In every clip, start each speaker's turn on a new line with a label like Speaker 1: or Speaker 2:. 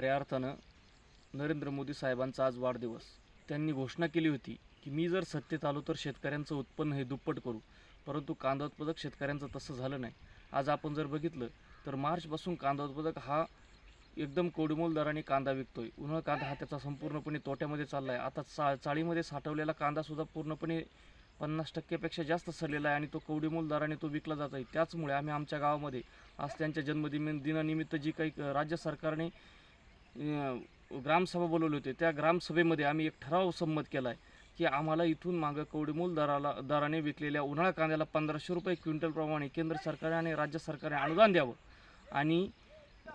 Speaker 1: खऱ्या अर्थानं नरेंद्र मोदी साहेबांचा आज वाढदिवस. त्यांनी घोषणा केली होती की मी जर सत्तेत आलो तर शेतकऱ्यांचं उत्पन्न हे दुप्पट करू. परंतु कांदा उत्पादक शेतकऱ्यांचं तसं झालं नाही. आज आपण जर बघितलं तर मार्चपासून कांदा उत्पादक हा एकदम कोडमोल दराने कांदा विकतोय. उन्हाळा कांदा हा त्याचा संपूर्णपणे तोट्यामध्ये चालला आहे आता चा चाळीमध्ये साठवलेला कांदासुद्धा पूर्णपणे पन्नास टक्क्यापेक्षा जास्त सरलेला आहे आणि तो कवडीमोल दराने तो विकला जात आहे त्याचमुळे आम्ही आमच्या गावामध्ये आज त्यांच्या जन्मदिन दिनानिमित्त जी काही राज्य सरकारने ग्रामसभा बोलवली होती. त्या ग्रामसभेमध्ये आम्ही एक ठराव संमत केला आहे की आम्हाला इथून मागं कवडीमूल दराला दराने विकलेल्या उन्हाळा कांद्याला पंधराशे रुपये क्विंटलप्रमाणे केंद्र सरकारने आणि राज्य सरकारने अनुदान द्यावं. आणि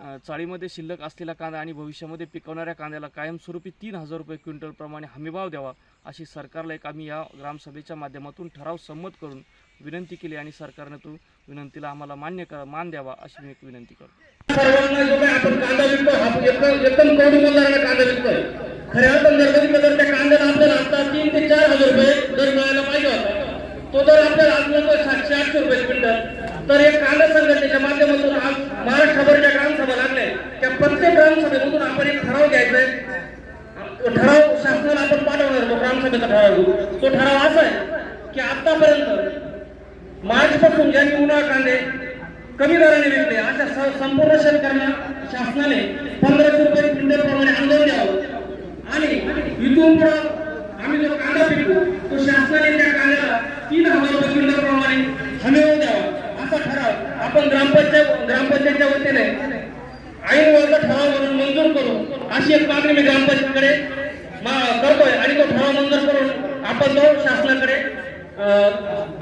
Speaker 1: चाळीमध्ये शिल्लक असलेला कांदा आणि भविष्यामध्ये पिकवणाऱ्या कांद्याला कायमस्वरूपी तीन हजार रुपये क्विंटलप्रमाणे हमीभाव द्यावा अशी सरकारला एक आम्ही या ग्रामसभेच्या माध्यमातून ठराव संमत करून विनंती केली आणि सरकारनं तो विनंतीला आम्हाला मान्य करा मान द्यावा अशी मी एक विनंती करतो.
Speaker 2: कांदा खऱ्या जर त्या कांद्याला आपल्याला आता तीन ते चार हजार रुपये दर मिळायला पाहिजे होता तो दर आपल्याला आज सातशे आठशे रुपये क्विंटल तर एक कांदा संघटनेच्या माध्यमातून आज महाराष्ट्रभर ज्या ग्रामसभा लागल्या त्या प्रत्येक ग्रामसभेमधून आपण एक ठराव घ्यायचा आहे तो ठराव शासनाला आपण पाठवणार तो ग्रामसभेचा ठराव तो ठराव असा आहे की आतापर्यंत मार्च पासून ज्यांनी उन्हाळा कांदे कमी दराने विकले अशा संपूर्ण शेतकऱ्यांना शासनाने पंधराशे रुपये क्विंटल प्रमाणे अनुदान द्यावं. आणि इथून पुढं आम्ही जो कांदा पिकू तो शासनाने त्या कांद्याला तीन हजार रुपये क्विंटल प्रमाणे हमी द्यावा. असा ठराव आपण ग्रामपंचायत अशी एक मागणी मी ग्रामपंचायतीकडे मा- करतोय. आणि तो ठराव मंजूर करून आपण तो शासनाकडे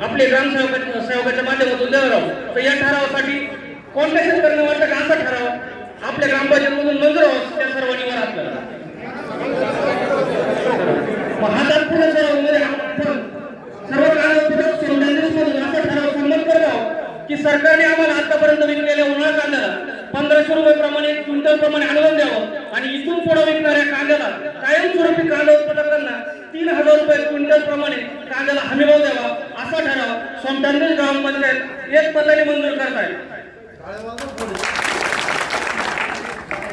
Speaker 2: आपले ग्रामसेवका सेवकाच्या माध्यमातून देणार आहोत. तर या ठरावासाठी कोणत्या शेतकऱ्यांना वाटतं का असा ठराव आपल्या ग्रामपंचायतमधून मंजूर व्हावा त्या सर्वांनी वर आपल्याला मग हा ठराव म्हणजे सर्व कागदपत्र असा ठराव संमत करत की सरकारने आम्हाला आतापर्यंत विकलेल्या उन्हाळा कांद्याला पंधराशे रुपये प्रमाणे क्विंटल प्रमाणे अनुदान द्यावं. पुढे विकणाऱ्या कांद्याला कायमस्वरूपी कांदा उत्पादकांना तीन हजार रुपये क्विंटल प्रमाणे कांद्याला हमीभाव द्यावा असा ठराव सोमठाणेर ग्रामपंचायत एक पदाने मंजूर करत आहे